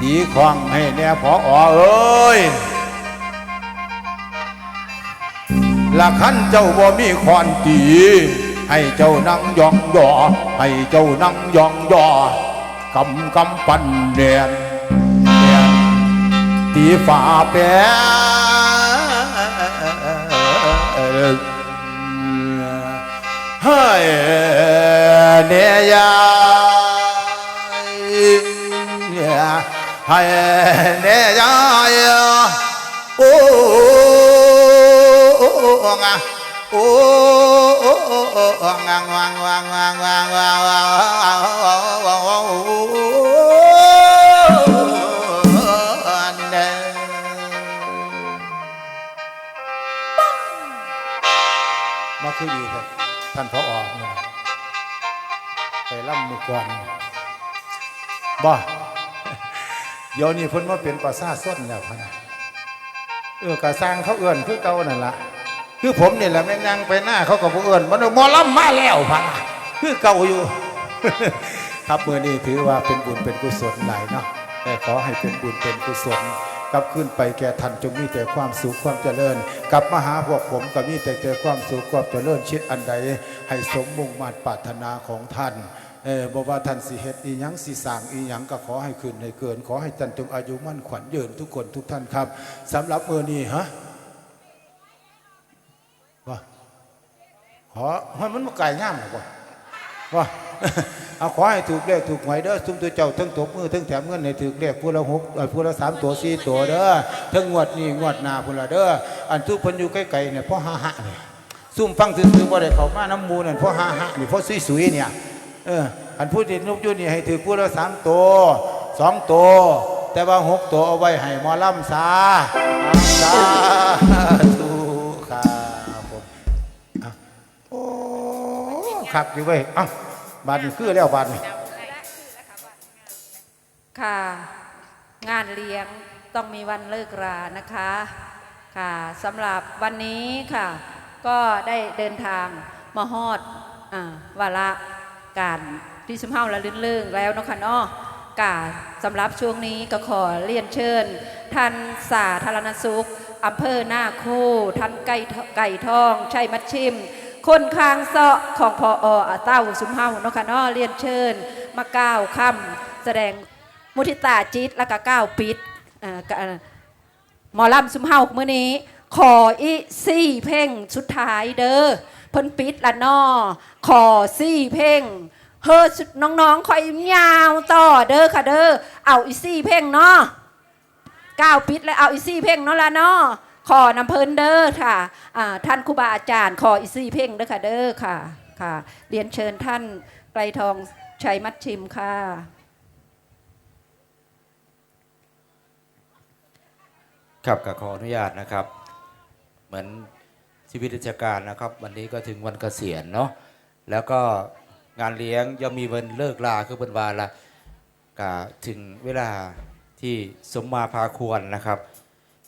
ตีควางให้แน่พออเอ้ยละขันเจ้าบ่มีคอนตี ให้เจ้านั่งยองยอให้เจ้านั่งยองยอกำกำปั้นเนียนเนียนตีฝ่าแปรเฮ้ยเนียยให้เนียยโอ้งะโอ้งา nè ya ô ô ô nga ô ô ô ô nga nga nga nga nga nga nga mà cứ gì thôi thành phố ở mình phải làm một quần ba เดี๋ยวนี้เพิ่นมาเป็นประสาส้นแล้วพะนะเออกระสร้างเขาเอื่นคือเก่านั่นละคือผมนี่แหละแม่งยังไปหน้าเขาก็บ่เอื่นมันมอล่ำมาแล้วพะนะคือเก่าอยู่ ครับเมื่อนี้ถือว่าเป็นบุญเป็นกุศลหลายเนาะแต่ขอให้เป็นบุญเป็นกุศลกลับขึ้นไปแก่ท่านจงมีแต่ความสุขความเจริญ กลับมาหาพวกผมก็มีแต่เจอความสุขความเจริญชิดอันใด ให้สมมุ่งมาตรปรารถนาของท่าน เออบอกว่าท่านสิเฮ็ดอีหยังสิสางอีหยังก็ขอให้ขึ้นให้เกิน ขอให้ท่านจงอายุมั่นขวัญยืนทุกคนทุกท่านครับสำหรับมือนี้ฮะว่าขอให้มันมาไก่ย่ามหรอกว่ว่าเอาขอให้ถูกเลขถูกหวยเด้อซุ้มตัวเจ้าทั้งตบมือทั้งแถมเงินให้ถูกเลขผู้ละหกผู้ละสามตัวสี่ตัวเด้อทั้งงวดนี้งวดหน้าพุ่นละเด้ออันทุกพิ่นอยู่ใกล้ๆเนี่ยพ่อหาหะเนี่ยซุ่มฟังซื่อๆบ่ได้เขามาน้ำมูนั่นพ่อหาหะนี่พ่อสุยๆเนี่ย เอออันพูดที่นุกยุ่นี่ให้ถือพูดละสามตัวสองตัวแต่ว่าหกตัวเอาไว้ให้หมอลำซาสาธุครับผมอะโอ้ขักอยู่เว้ยเอ้าบาดนี่คือแล้วบาดนี่ค่ะ งานเลี้ยงต้องมีวันเลิกรานะคะค่ะสำหรับวันนี้ค่ะ ก็ได้เดินทางมาฮอดอาวาระ การที่ชุมเฮาและลื่นเรื่องแล้วนะคะเนาะกาสำหรับช่วงนี้ก็ขอเรียนเชิญ ท่านสาธารณสุขอำเภอหน้าคู่ ท่านไก่ไก่ทองชัยมัดชิม คนคางเซาะของพออเต้าสุมเฮาเนาะค่ะเนาะเรียนเชิญ มาก้าวคำแสดงมุทิตาจิตแล้วก็ก้าวปิดเอ่อก็เอ่อหมอลำซุมเฮาเมื้อนี้ ขออีสี่เพ่งสุดท้ายเด้อ เพิ่นปิดละนอขอสี่เพ่งเฮ้อสุดน้องๆคอยยาวต่อเด้อค่ะเด้อเอาอีสี่เพ่งเนาะก้าวปิดแล้วเอาอีสี่เพ่งเนาะละเนาะขอนำเพิ่นเด้อค่ะท่านครูบาอาจารย์ขออีสี่เพ่งเด้อค่ะเด้อค่ะค่ะ เรียนเชิญท่านไกรทองชัยมัดชิมค่ะ ครับก็ขออนุญาตนะครับ เหมือน ชีวิตราชการนะครับ วันนี้ก็ถึงวันเกษียณเนาะแล้วก็งานเลี้ยงยังมีวันเลิกลาคือเป็นวาละก็ถึงเวลาที่สมมาพาควรนะครับ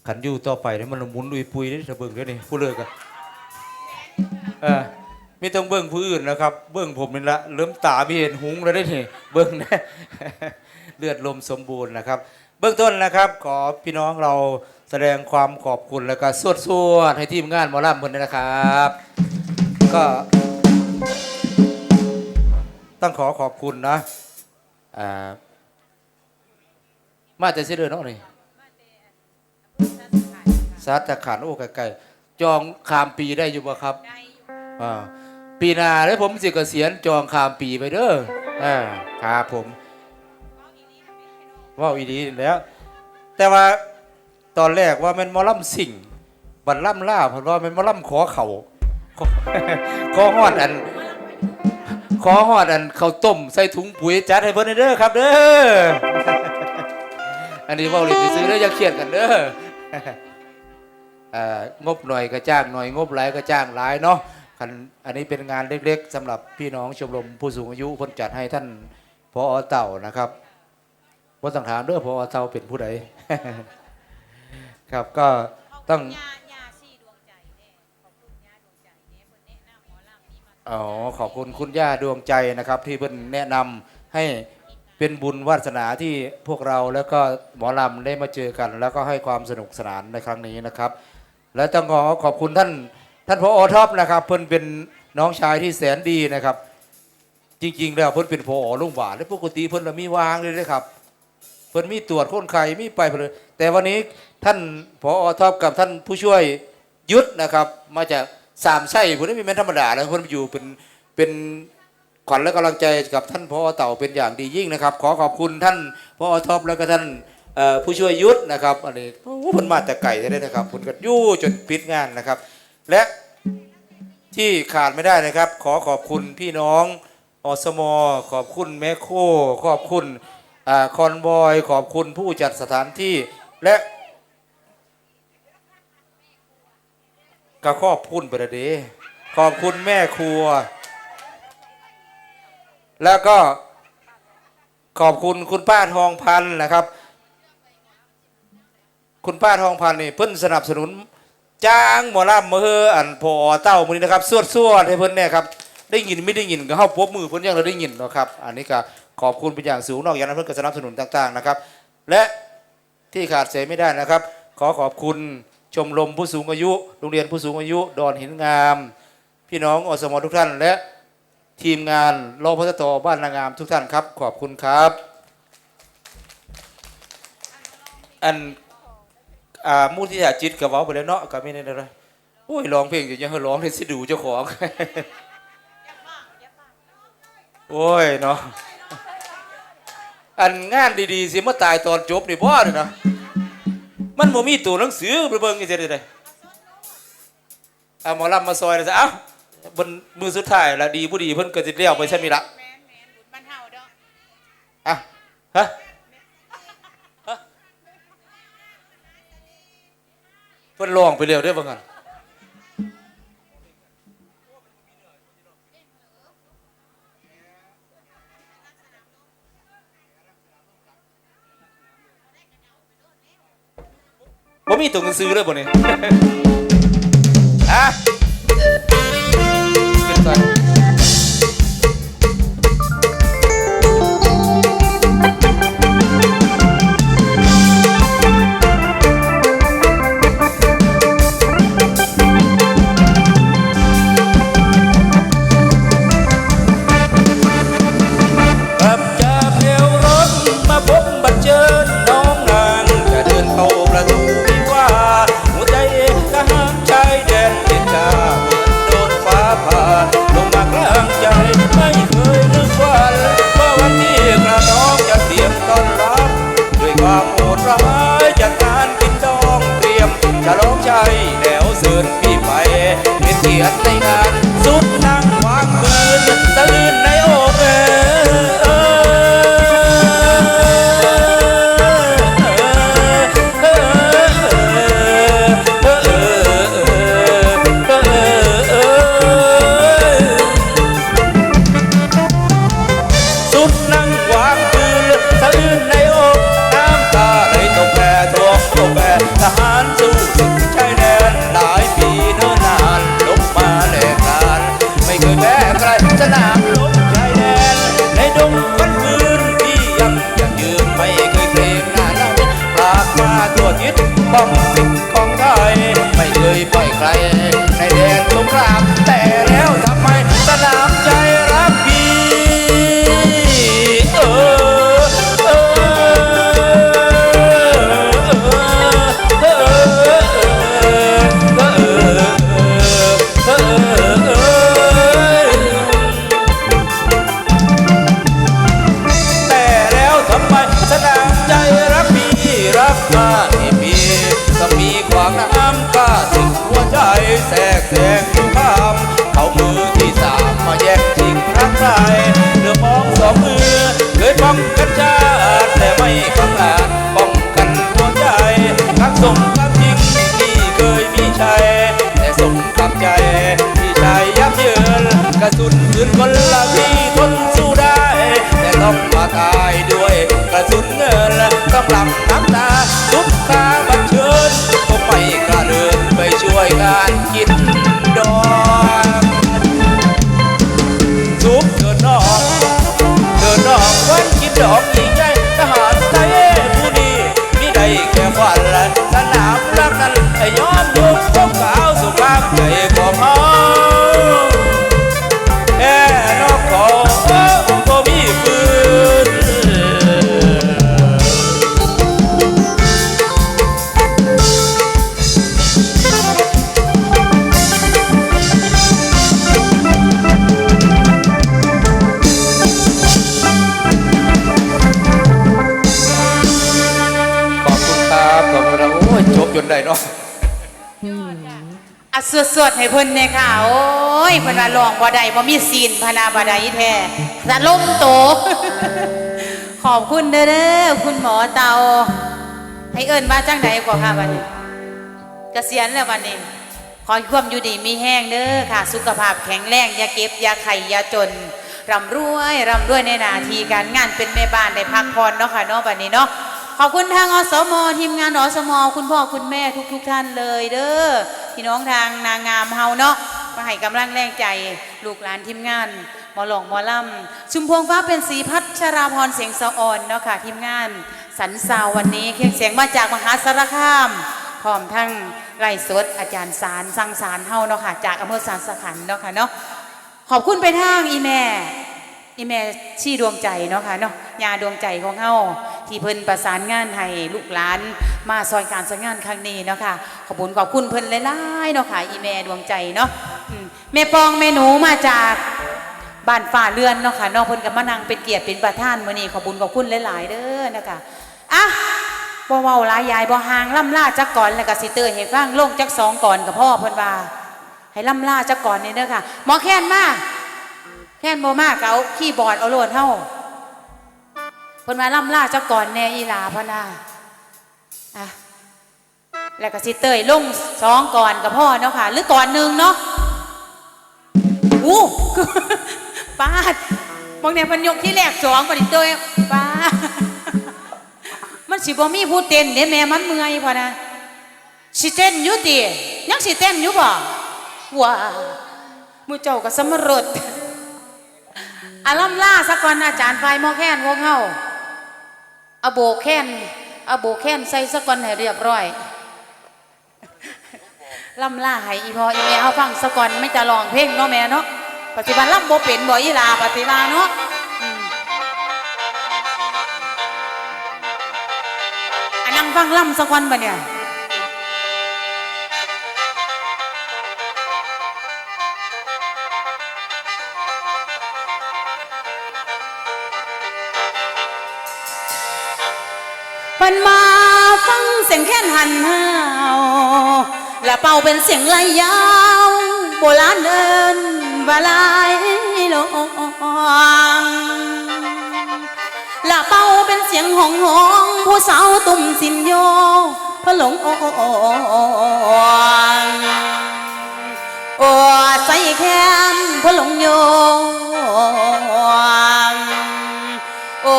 ขันยู่ต่อไปนี่มันหมุนลุยปุยได้ถ้าเบิ่งด้วยนี่ผู้เลิกอะเออไม่ต้องเบิ่งผู้อื่นนะครับ เบิ่งผมนี่ละเริ่มตาไม่เห็นหุงแล้วได้นี่เบิ่งนะเลือดลมสมบูรณ์นะครับ เบื้องต้นนะครับ ขอพี่น้องเรา แสดงความขอบคุณแล้วก็สวดสวดๆให้ทีมงานหมอลำคนนี้นะครับ ก็ต้องขอขอบคุณนะอ่ามาแต่เสียเดือนเนาะนี่ซัดตะขานโอ้ไกลๆจองข้ามปีได้อยู่บ่ครับอ่าปีหน้าแล้วผมสิเกษียณจองข้ามปีไปเด้ออ่าครับผมว่าอีดีแล้ว แต่ว่า ตอนแรกว่ามันมอลำสิ่งบันล่ำล่าเพราะว่ามันมอลำขอเขาขอขอหอดอัน ขอหอดอันเขาต้มใส่ถุงปุ๋ยจัดให้เพิ่นเด้อครับเด้ออันนี้ว่าเลิซื้อเด้ออย่าเครียดกันเด้องบหน่อยก็จ้างหน่อยงบหลายก็จ้างหลายเนาะอันนี้เป็นงานเล็กๆสำหรับพี่น้องชมรมผู้สูงอายุพนจัดให้ท่านพอเต่านะครับว่าต้องถามเด้อพอเท่าเป็นผู้ใด ครับก็ต้องย่าย่าซี่ดวงใจแน่ขอบคุณย่าดวงใจแน่เพิ่นแนะนำหมอลำนี้มาอ๋อขอบคุณคุณย่าดวงใจนะครับ ที่เพิ่นแนะนำให้เเป็นบุญวาสนาที่พวกเราแล้วก็หมอลำได้มาเจอกัน แล้วก็ให้ความสนุกสนานในครั้งนี้นะครับ และต้องขอขอบคุณท่านท่านพอท็อปนะครับเพิ่นเป็นน้องชายที่แสนดีนะครับ จริงๆแล้วเพิ่นเป็นพอโรงพยาบาลและปกติเพิ่นละมีวางเลยนะครับ เพิ่นมีตรวจคนไข้มีไปเพิ่นเลย แต่วันนี้ท่านพอท็อปกับท่านผู้ช่วยยุทธนะครับ มาจากสามไส้เพิ่นไม่เป็นธรรมดาแล้วเพิ่นอยู่เป็นเป็นขวัญและกำลังใจกับท่านพอเต่าเป็นอย่างดียิ่งนะครับ ขอขอบคุณท่านพอท็อปแล้วก็ท่านผู้ช่วยยุทธนะครับอันนี้พิ่นมาแต่ไก่ได้นะครับพิ่นก็อยู่จนปิดงานนะครับ และที่ขาดไม่ได้นะครับ ขอขอบคุณพี่น้องอสมอขอบคุณแมคโค ขอบคุณอคอนบอย ขอบคุณผู้จัดสถานที่ และก็ขอบคุณประเดขอบคุณแม่ครัว แล้วก็ขอบคุณคุณป้าทองพันนะครับ คุณป้าทองพันนี่เพิ่นสนับสนุน จ้างหมอลำมาเฮออันพอเต้ามือนี้นะครับสวดสวดให้เพิ่นเนี่ยครับได้ยินไม่ได้ยินก็เข้าพบมือเพิ่นยังเราได้ยินนะครับ อันนี้ก็ขอบคุณเป็นอย่างสูงนอกจากนั้นเพิ่นก็สนับสนุนต่าง ๆนะครับ และ ที่ขาดเสียไม่ได้นะครับ ขอขอบคุณชมรมผู้สูงอายุ โรงเรียนผู้สูงอายุ ดอนหินงาม พี่น้องอสมทุกท่าน และทีมงานรอพทตบ้านนางงามทุกท่านครับ ขอบคุณครับ อันอ่ามูที่อาจิตกับเว้าไปแล้วเนาะก็ไม่ได้เลยโอ้ยร้องเพลงอยู่ยังให้ร้องเลยสิดูเจ้าของ โอ้ยเนาะ อันงานดีๆสิมาตายตอนจบนี่บ่เนี่ยนะมันบ่มีตัวหนังสือไปเบิ่งจังซี่ได้เอาหมอลำมาซอยเลยซะเอ้าบนมือสุดท้ายละดีบ่ดีเพิ่นก็สิเลี้ยวไปใช่มีละแมนแมนบุญบ้านเฮาเด้ออะฮะฮะเพิ่นร้องไปเร็วเด้อบ่งั้น บ่มีตัวหนังสือเลยบ่เนี่ยอะ ทิศ สวดๆให้เพิ่นเนี่ยค่ะ โอ้ยเพิ่นว่าลองบ่ได้บ่มีศีลพนาบ่ได้แท้สะล่มโต ขอบคุณเด้อคุณหมอเตา ให้เอิ้นมาจังไดกว่าค่ะบัดนี้เกษียณแล้วบัดนี้ ขอความอยู่ดีมีแห้งเด้อค่ะ สุขภาพแข็งแรงอย่าเก็บอย่าไข่อย่าจนร่ำรวยร่ำรวยในหน้าที่การงานเป็นแม่บ้านได้พักผ่อนเนาะค่ะเนาะบัดนี้เนาะ ขอบคุณทางอสมทีมงานอสมคุณพ่อคุณแม่ทุกๆทท่านเลยเด้อพี่น้องทางนางงามเฮาเนาะมาให้กำลังแรงใจลูกหลานทีมงานหมอหลงหมอลำชุมพวงฟ้าเป็นสีพัชราพรเสียงสะอ่อนเนาะค่ะทีมงานสันสาววันนี้เคียงเสียงมาจากมหาสารคามพร้อมทั้งไร่สดอาจารย์สารสังสารเฮาเนาะค่ะจากอำเภอสารสขันเนาะค่ะเนาะขอบคุณไปทางอีแม่อีแม่ชี้ดวงใจเนาะค่ะเนาะยาดวงใจของเฮา ที่เพิ่นประสานงานให้ลูกหลาน มาซอยการซอยงานครั้งนี้เนาะค่ะขอบคุณขอบคุณเพิ่นหลายๆเนาะค่ะอีแม่ดวงใจเนาะอืมแม่ปองแม่หนูมาจากบ้านฝ่าเรือนเนาะค่ะเนาะเพิ่นก็มานังเป็นเกียรติเป็นประธานมื้อนี้ขอบคุณขอบคุณหลายๆเด้อนะคะอะบ่เว้าหลายยายบ่ห่างล่ำล่าจักก่อนแล้วก็สิเตยให้ฟังลงจักสองก่อนกับพ่อเพิ่นว่าให้ล่ำล่าจักก่อนนี่เด้อค่ะหมอแค้นมาแค้นบ่มากเอาคีย์บอร์ดเอาโลดเฮา เพิ่นว่าล่ำล่าจักก่อนแน่อีหลาพะนาอะแล้วก็สิเตยลงสองก่อนกับพ่อเนาะค่ะ หรือก่อนหนึ่งเนาะอู้ป้าดบางเนี่ยพิ่นยกที่แรกสองก่อนอีกเตยป้าดมันสิบ่มีผู้เต้นเด้แม่มันเมื่อยพอนะสิเต้นอยู่ติยังสิเต้นอยู่บ่ว้ามือเจ้าก็สมรสอาล่ำล่าสักก่อนอาจารย์ไฟมอแค้นวงเฮา เอาโบกแค้นเอาโบกแค้นใส่สักก่อนให้เรียบร้อยล่ำล่าให้อีพออีแม่เอาฟังสักก่อนไม่จะร้องเพลงเนาะแม่เนาะปัจจุบันล่ำโบเป็นบ่อีลาปฏิลาเนาะอันนั่งฟังล่ำสักวันปะเนี่ย ปันมาฟังเสียงแค่นหันห้าวและเป่าเป็นเสียงไหลยาว โบราณเดินบาลายลงละเป้าเป็นเสียงหองหองผู้สาวตุ่มสินโยพะหลงโอ้โอ้ใจแค้นพะหลงโยโอ้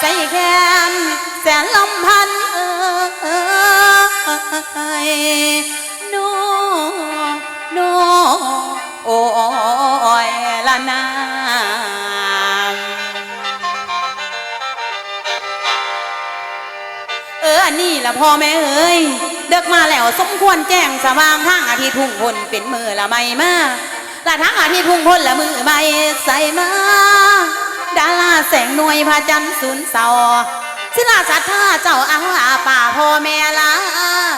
ใจแค้น สนลำพันเอ้ยโนโนโอ้ยละนางเอออันนี้ละพ่อแม่เอ้ยเด็กมาแล้วสมควรแจ้งสว่างทางอาทิตย์ทุ่งพลเป็นมือละไม่มาละทั้งอาทิตย์ทุ่งพลละมือไม่ใส่มาดาราแสงหน่วยพระจันทร์สุนเสา ศิลาสัทธาเจ้าอาอาป่าพ่อแม่ละ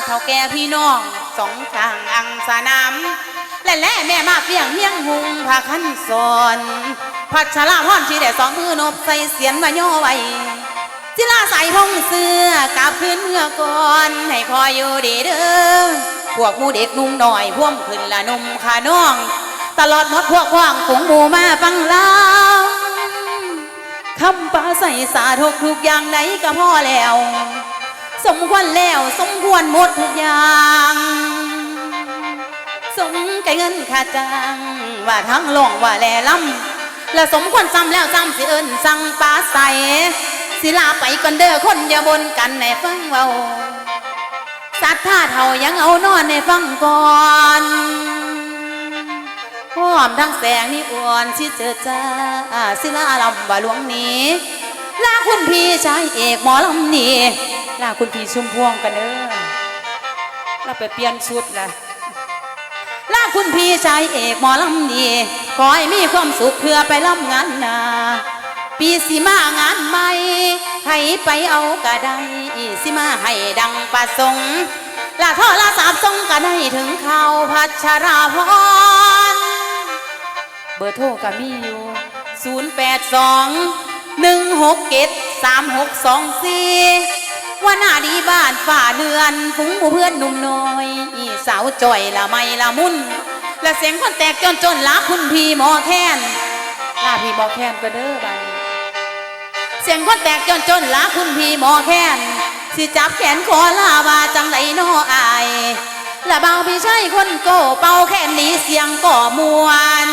เท่าแก่พี่น้องสองทางอังสนามและและแม่มาเพียงเฮียงหุงพาขันสอนพัชราพรที่ได้สองมือนบใส่เสียนมาย่อไว้จิลาใส่พงเสื้อกลับขึ้นเมื่อก่อนให้คอยอยู่ดีเด้อพวกมูเด็กนุ่งหน่อยพ่วมขึ้นละนุ่มขาน้อง ตลอดหมดพวกว่างฝูงหมูมาฟังลา คำปาใส่สาทุกทุกอย่างไหนก็พอแล้ว สมควรแล้วสมควรหมดทุกอย่าง สมไก่เงินค่าจ้างว่าทั้งหลงว่าแลลำและสมควรซ้ำแล้วซ้ำสิเอิญสั่งปลาใสสิลาไปก่อนเด้อคนอย่าบนกันในฟังเว้าสัตว์ท่าเท่ายังเอานอนในฟังก่อน พร้อมทั้งแสงนี่อ่อนสิเจอจ้าสิลาลำบ่าหลวงนี้ลาคุณพี่ชายเอกหมอลำนี่ลาคุณพี่ชุมพวงกันเด้อเราไปเปลี่ยนชุดละลาคุณพี่ชายเอกหมอลำนี่ขอให้มีความสุขเพื่อไปลำงานนาปีสิมางานใหม่ให้ไปเอาก็ได้สิมาให้ดังประสงค์ลาท่อลาสาบทรงก็ได้ถึงเขาพัชราพร เบอร์โทรก็มีอยู่ 0 8 2 1 6 7 3 6 2 4ว่าหน้าดีบ้านฝ่าเดือนฝูงหมู่เพื่อนหนุ่มน้อยอีสาวจ่อยละไม่ละมุนและเสียงคนแตกจนจนลาคุณพี่หมอแค้นลาพี่หมอแค้นก็เด้อบันเสียงคนแตกจนจนลาคุณพี่หมอแค้นสิจับแขนขอลาว่าจังไดน้ออาย ละเบาพี่ใช่คนโกเป่าแขนหนีเสียงก่อมวน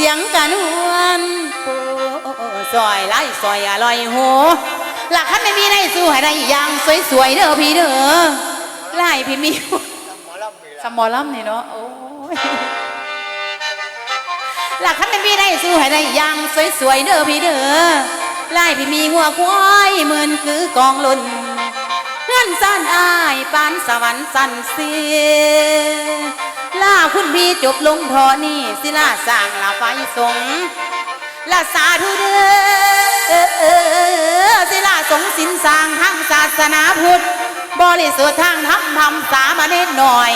สียงกันวนโอ้ซอยไล่ซอยอร่อยโหหลักคันไม่มีในสู้ให้ได้อย่างสวยๆเด้อพี่เด้อไล่พี่มีสมอลำนี่เนาะโอ้ยหลักคันไม่มีในสู้ให้ได้อย่างสวยๆเด้อพี่เด้อไล่พี่มีงัวควายเหมือนคือกองลุน เงื่อนสั้นอายปานสวรรค์สั้นเสียล่าคุณพี่จบลงทอนี่สิล่าสร้างลาไฟสงฆ์ลาสาธุเด้อสิล่าสงสินสร้างทางศาสนาพุทธบริสุทธิ์ทางธรรมธรรมสามเณรหน่อย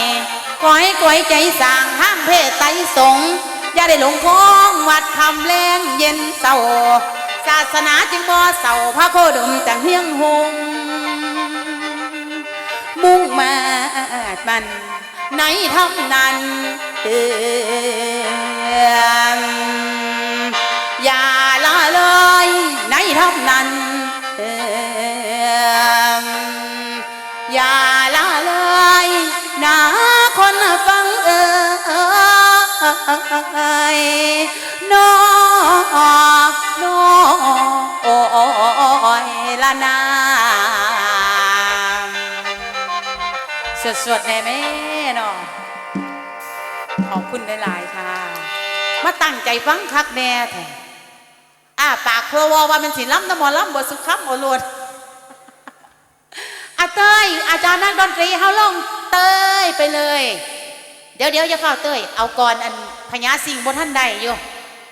ก้อยก้อยใจสร้างทางเพศไตสงอย่าได้หลงคล้องวัดคำแรงเย็นเศร้าศาสนาจึงบ่เศร้าพระโคดมจังเฮียงหง มุ่งมาดมันในทำนั้นเตือนอย่าละเลยในทำนั้นเตือนอย่าละเลยนะคนฟังเอยนอน้อยละนา สดๆแน่แม่เนาะขอบคุณหลายๆค่ะ มาตั้งใจฟังคักแน่แท้อ้าปากเพราะว่าว่ามันสิล้ำน้ำมอล้ำบทสุขคำโอรวดอาเต้ยอาจารย์นักดนตรีเฮาลงเต้ยไปเลย เดี๋ยวเดี๋ยวอย่าเข้าเต้ยเอาก่อนอันพญาสิงบนท่านใดอยู่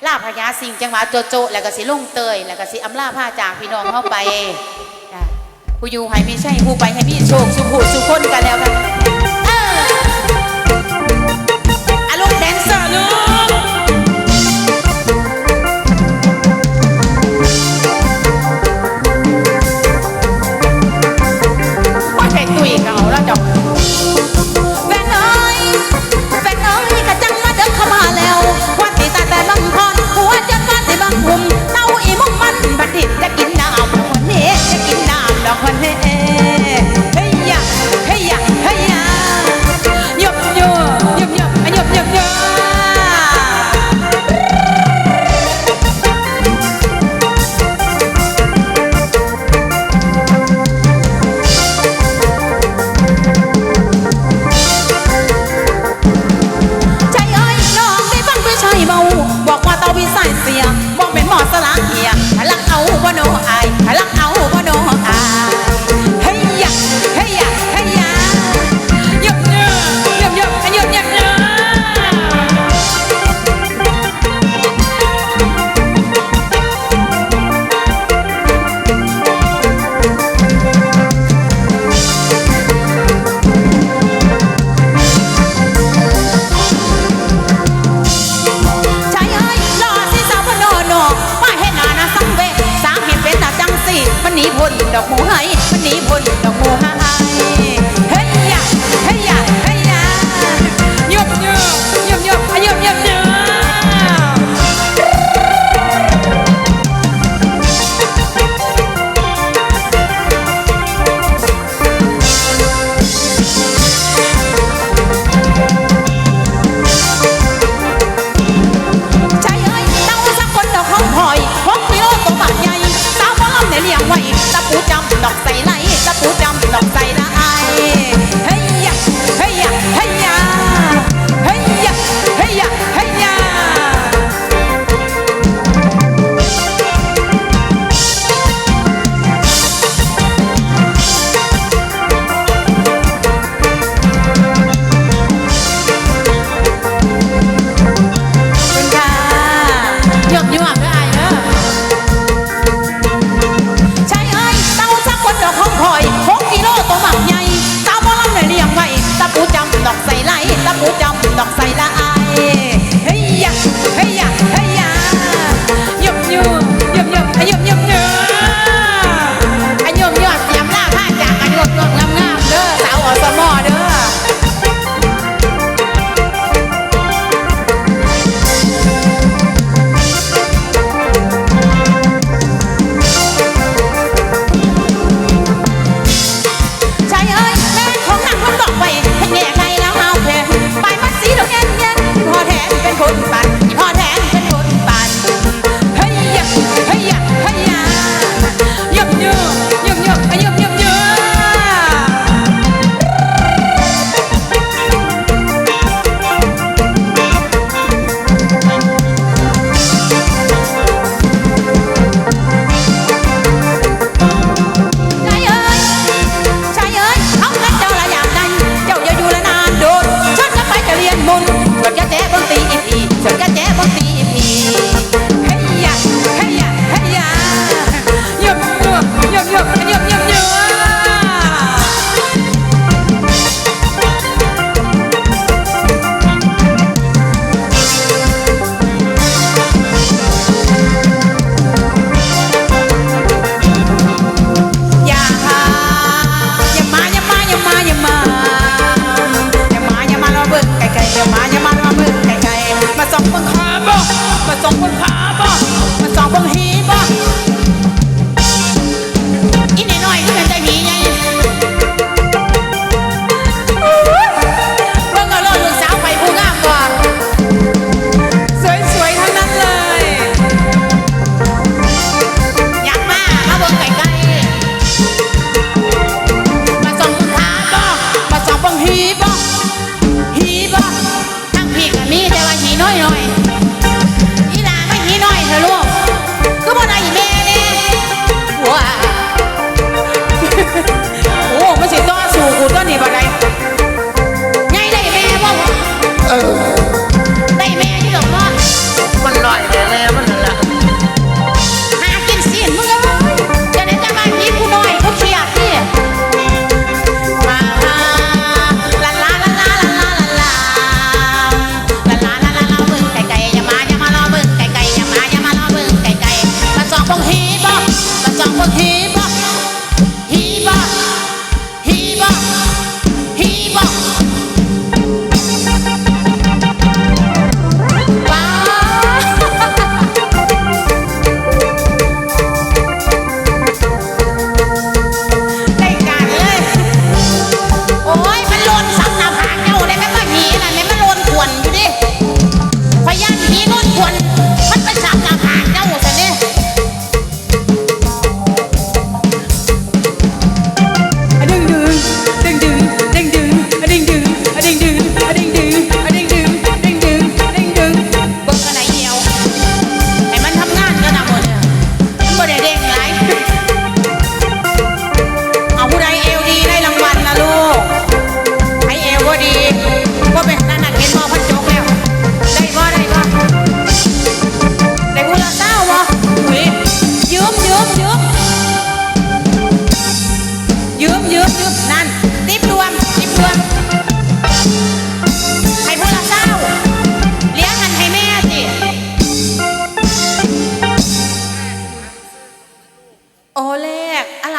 ล่าพญาสิงจังหวะโจโจแล้วก็สิลงเตยแล้วก็สิอำลาผ้าจากพี่น้องเข้าไป ผู้อยู่ให้ไม่ใช่ผู้ไปให้มีโชคสุขสุขคนกันแล้วกันเอออะลูแดนเซอร์ลูก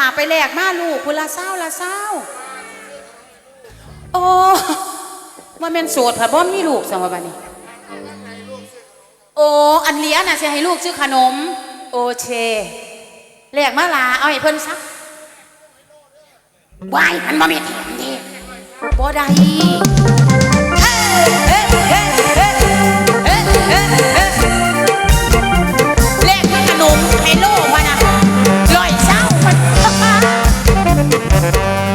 าไปแลกมาลูกคุณละเศร้าละเศร้าโอ้ว่าแม่นโสดผัดบ่มีลูกสังวะบันนี้โอ้อันเลี้ยน่ะจะให้ลูกชื่อขนม โอเชแลกมาลาเอาให้เพิ่นซักวายมันบ่มีแถมดีบ่ได้ Música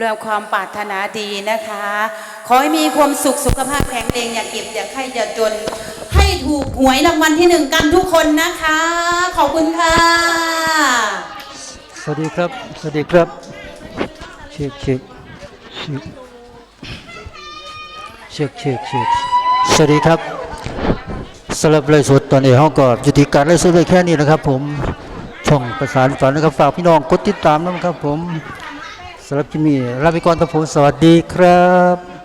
รวมความปรารถนาดีนะคะ ขอให้มีความสุขสุขภาพแข็งแรงอย่าเก็บอย่าไข้อย่าจน ให้ถูกหวยรางวัลที่หนึ่งกันทุกคนนะคะ ขอบคุณค่ะ สวัสดีครับ สวัสดีครับเช็คเช็คเช็คเช็คเช็คเช็คสวัสดีครับสำหรับไลฟ์สดตอนนี้ห้องก็จุติการไลฟ์สดไว้แค่นี้นะครับ ผมช่องประสานฝันนะครับฝากพี่น้องกดติดตามนะครับผม สำหรับที่มีลาไปก่อนตะผมสวัสดีครับ